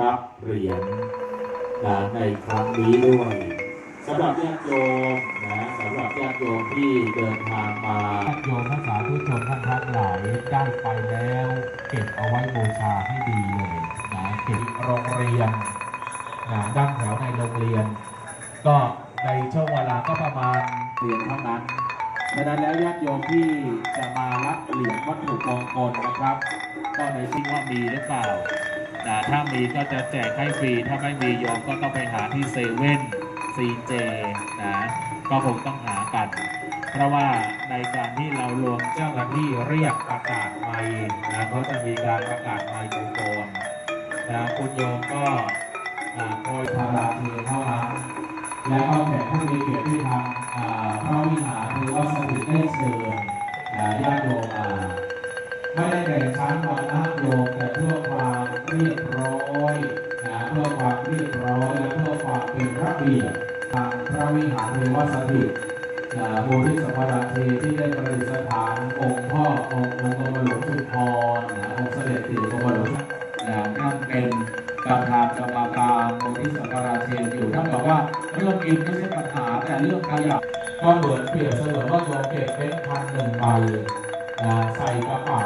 รับเหรียญนะในครั้งนี้ด้วยสำหรับญาติโยมนะสำหรับญาติโยมที่เดินทางมาญาติโยมทั้งสาธุชนท่านทั้งหลายได้ไปแล้ว เก็บเอาไว้บูชาให้ดีเลยนะเก็บโรงเรียนนะดั้งแถวในโรงเรียน ก็ในช่วงเวลาก็ประมาณเหรียญเท่านั้นดังนั้นแล้วญาติโยมที่จะมารับเหรียญวัตถุมงคลนะครับ ก็ในที่ว่ามีหรือเปล่า นะถ้ามีก็จะแจกให้ฟรี ถ้าไม่มีโยมก็ต้องไปหาที่เซเว่นซีเจนะก็คงต้องหากัน เพราะว่าในการที่เรารวมเจ้าหน้าที่เรียกประกาศไมค์นะเขาจะมีการประกาศไมค์โครโฟนนะคุณโยมก็อ่าคอยพาราเทเท่านั้นและก็แขกผู้มีเกียรติที่ทางอ่าพระวิหารหรือว่าสถิตได้เชิญอ่าญาติโยมมาไม่ได้แบ่งชั้นวันนะโยม เรียบร้อยนะเพื่อความเรียบร้อยและเพื่อความเป็นระเบียบทางพระวิหารหรือว่าสถิตอ่ามูลที่สมราเทที่ได้ประดิษฐานองค์พ่อองค์องค์กรมหลวงสุพรนะองค์เสด็จตี่กรมหลวงนะท่นเป็นประธานกรรมการมูลที่สังฆราเชนอยู่ท่านบอกว่าเรื่องกินไม่ใช่ปัญหาแต่เรื่องขยะก็เหมือนเปรียบเสมือนว่าโยมเก็บเป็นพันหนึ่งใบใส่กระเป๋า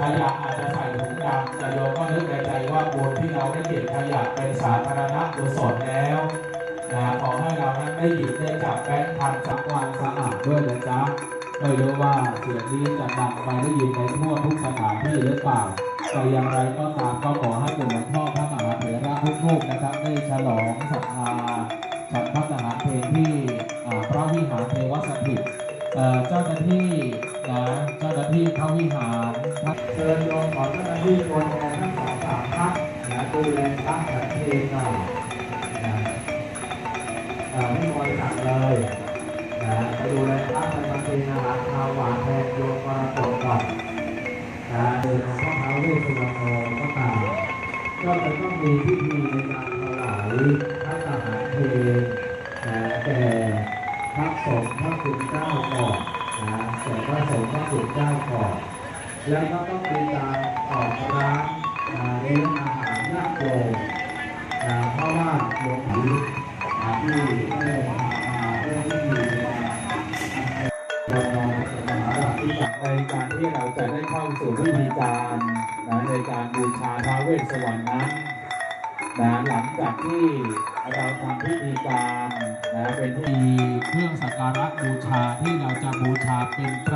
ขยะอาจจะใส่ถุงดำแต่โยมก็นึกในใจว่าบุญที่เราได้เก็บขยะเป็นสาธารณกุศลแล้วนะขอให้เรานั้นได้หยิบได้จับแบงค์พันจากวามสะอาดด้วยนะจ๊ะไม่รู้ว่าเสียงนี้จะดังไปได้ยินในทั่วทุกสถานที่หรือเปล่าแต่อย่างไรก็ตามก็ขอให้หลวงพ่อพระมหาเถระทุกรูปนะครับได้ฉลองศรัทธาฉันพระทหารเพลงที่พระวิหารเทวสถิตเอ่อเจ้าหน้าที่นะเจ้าหน้าที่พระวิหาร ครับเชิญโยมขอเจ้าหน้าที่คนแทนทั้งสองสามพักนะดูแลพระฉันเพลหน่อยนะไม่มอยสั่งเลยนะไปดูแลพระฉันเพลอาหารข้าวหวานแทนโยมกรกฎก่อนนะเดินข้องพ่อท้าวเวสสุวรรณก็ตามก็จะต้องมีพิธีในการถวายพระทหารเพลงนะแก่พระสงฆ์พระคุณเจ้าก่อนนะแก่พระสงฆ์พระคุณเจ้าก่อนแล้วก็ เลี้ยงอาหารญาติโยมนะเพราะว่าหลวงปู่นที่ได้มาเรื่องพิธีในการเรานอนสมาหลักที่ในการที่เราจะได้เข้าสู่พิธีการนะในการบูชาท้าเวสสวรรณนั้นนะหลังจากที่เราทำพิธีการนะเป็นพิธีเครื่องสักการะบูชาที่เราจะบูชาเป็นประ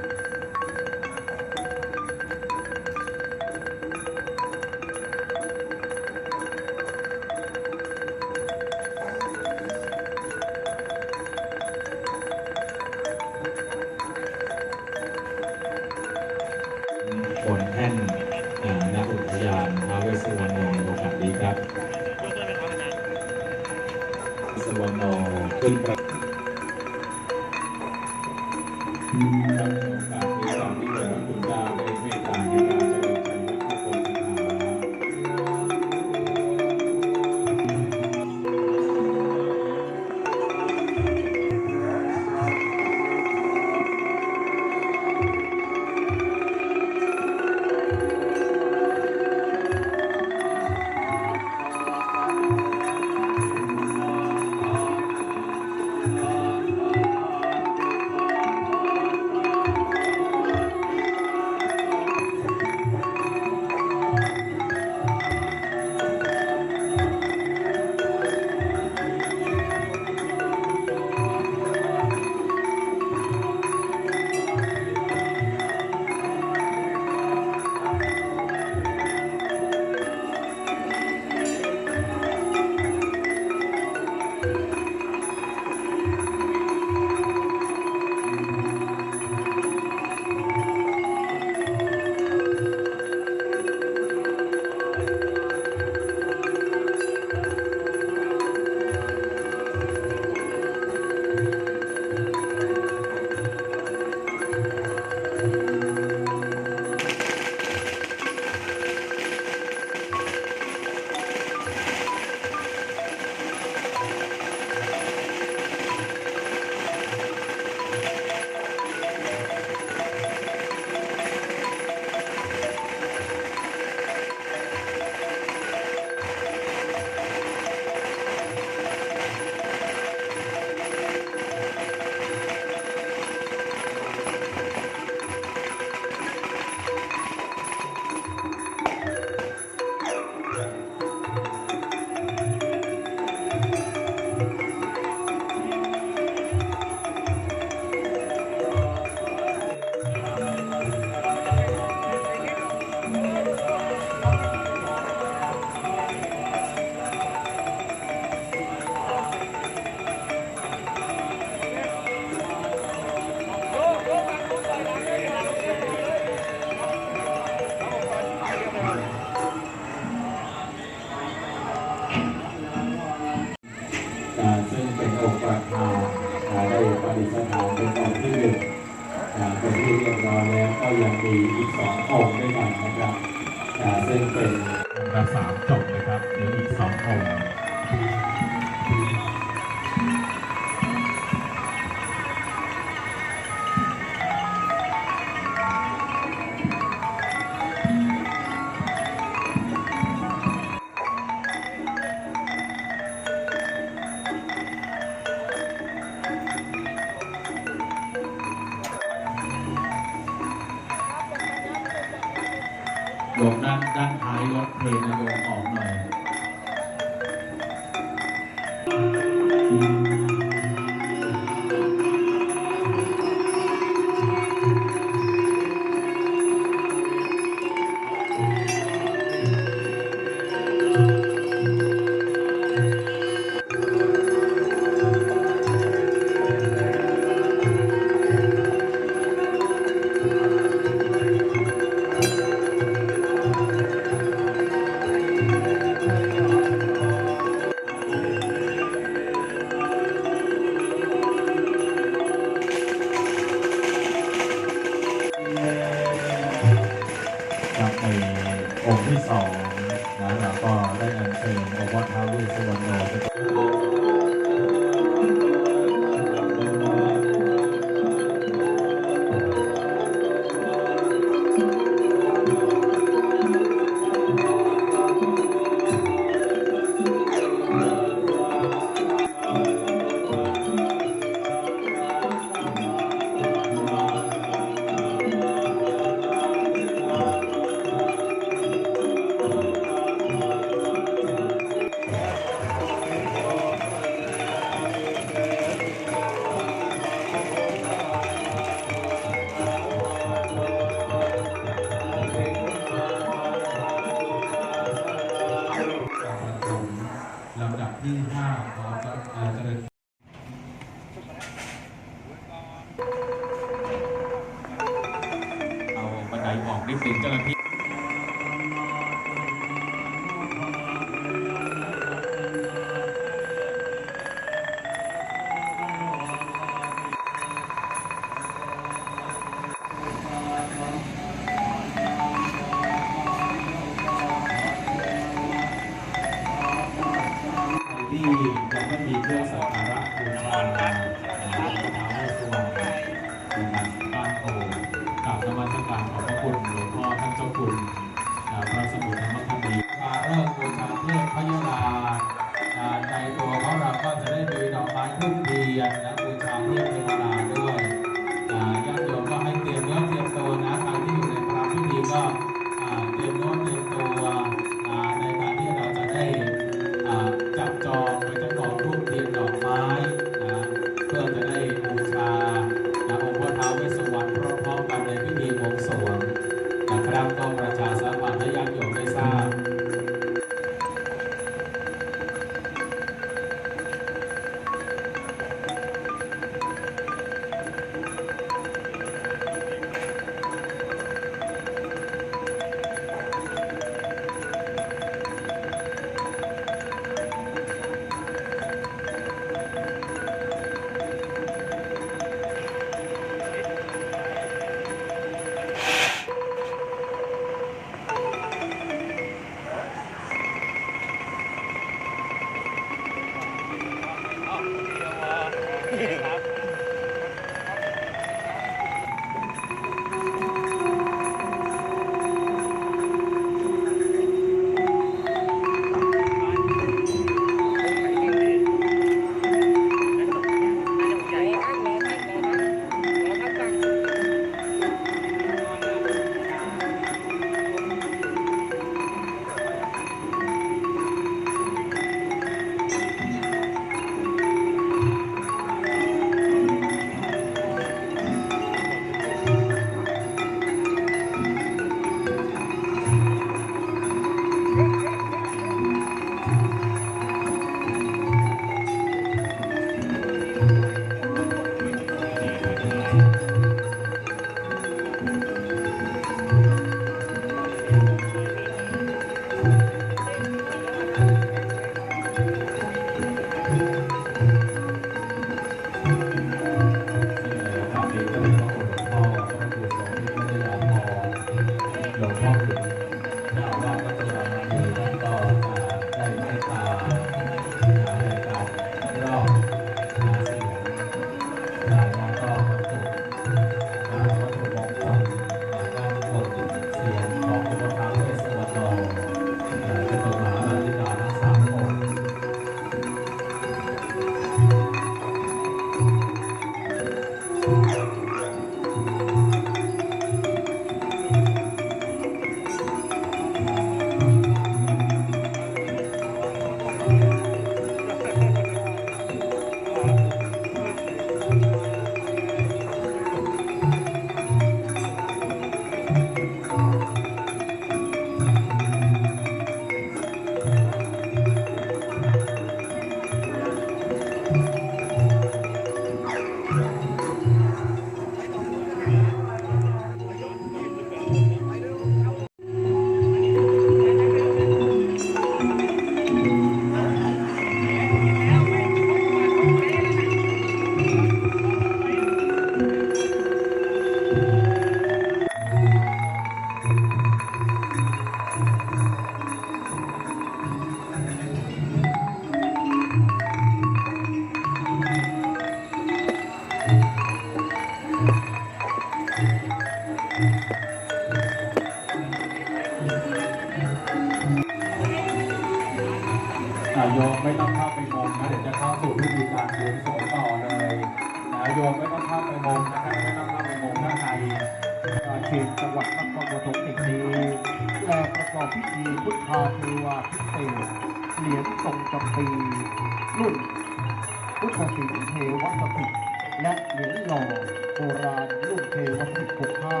ห้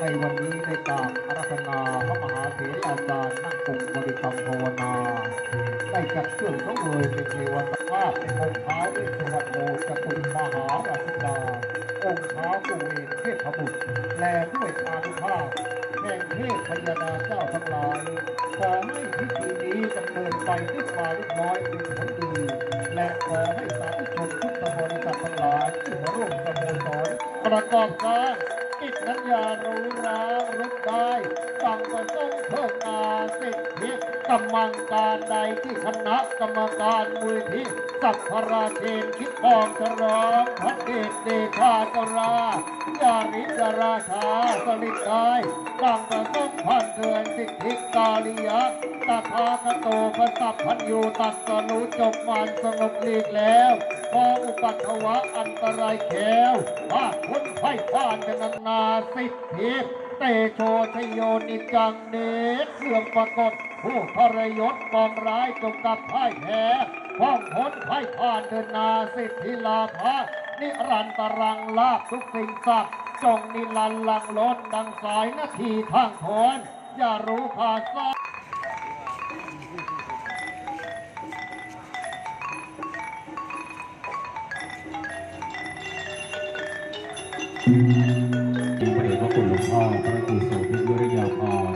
ในวันนี้ในการอาราธนาพระมหาเถรอาจารย์นั่งปุกบริกรรมภาวนา ได้จัดเครื่องต้องเลยเป็นเทวสาเป็นองค์เท้าเวสวัตโมจตุมหาราชิดาองค์เท้าสุเวนเทพบุตรแลด้วยอานุภาพแห่งเทพพญานาเจ้าทั้งหลายขอให้พิธีนี้ดำเนินไปด้วยความเรียบร้อยเป็นผลดี และขอให้สาธุชนทุกตำบลทั้งหลายที่มาร่วมกระโดดประกอบการ สัญญารู้รังรุกไดต้องประสงค์เพิ่มนาสิทธิกรรมการใดที่คณะกรรมการมูยที่สัพพราเชนคิดทองฉลองพระเดชเดชาจราญาณิสราชาสลิตายต้องประสงค์พันเดือนสิทธิกาลียะตถาคโตพระสัพพัญยูตัสสรู้จบมันสงบลีกแล้ว พออุปัตถวะอันตรายแขวว่าคนไพ่ผ่านกันนานาสิทธิเตโชชโยนิจังเนตเสื่อมปรากฏผู้ทรยศปองร้ายจงกับพ่ายแพ้พ้องพ้นไพ่ผ่านเดินนาสิทธิลาภะนิรันตรังลาบทุกสิ่งสักจงนิรันต์ลังล้นดังสายนาทีทางโขนอย่ารู้ภาษา พระเดชพระคุณหลวงพ่อพระครูโสภิตวิริยาพร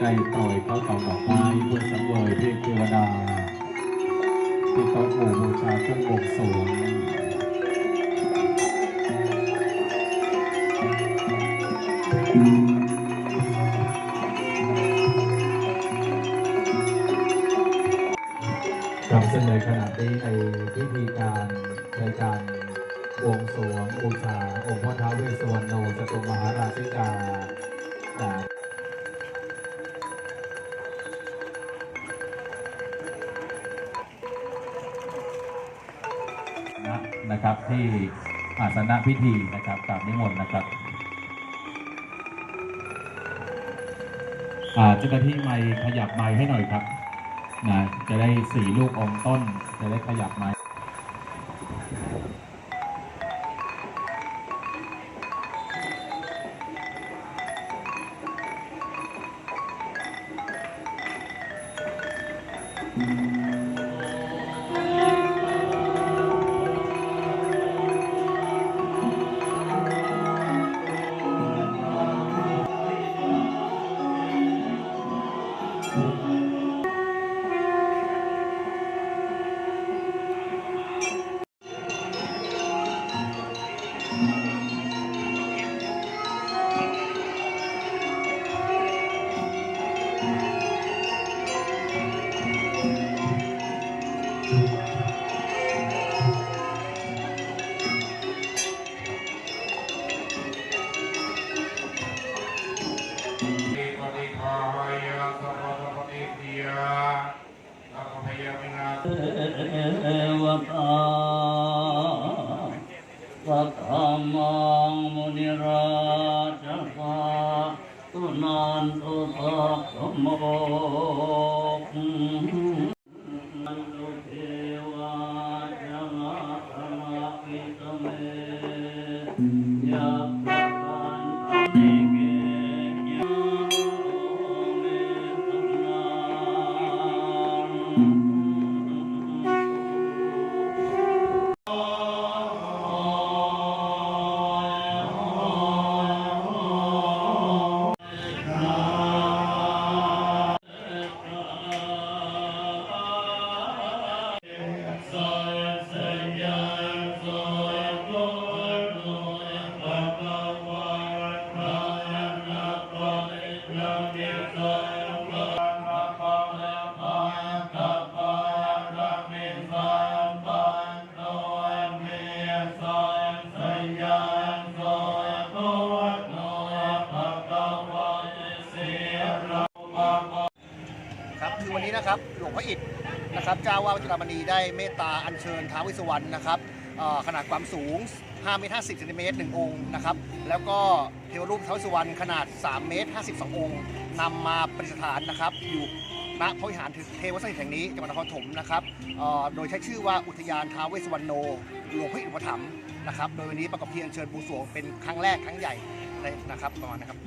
ได้ปล่อยเข้าตองดอกไม้เพื่อสังเวยเทพเทวดา ที่โต๊ะหมู่บูชาเครื่องบวงสรวงครับซึ่งในขณะนี้ในพิธีการในการ วงสวงบูชาองค์พระท้าวเวสสุวรรณโนจตุมหาราชิกานะนะนะครับที่อาสนะพิธีนะครับกราบนิมนต์นะครับอาเจ้าหน้าที่ไม้ขยับไม้ให้หน่อยครับนะจะได้สี่ลูกองต้น จะได้ขยับไม้ Mm-hmm. ราชาภรับ นะครับหลวงพ่ออิฐนะครับเจ้าว่าวัจุฬามณีได้เมตตาอัญเชิญท้าววิสวรรณนะครับขนาดความสูง5เมตร50เซนติเมตร1องค์นะครับแล้วก็เทวรูปท้าววิสวรรณขนาด3เมตร52 องค์นำมาประดิษฐานนะครับอยู่ณพระวิหารเทวสถิตแห่งนี้จังหวัดนครปฐมนะครับโดยใช้ชื่อว่าอุทยานท้าวเวสวรรณโนหลวงพ่ออุปถัมภ์นะครับโดยวันนี้ประกอบพิธีอัญเชิญบวงสวงเป็นครั้งแรกครั้งใหญ่เลยนะครับประมาณนะครับ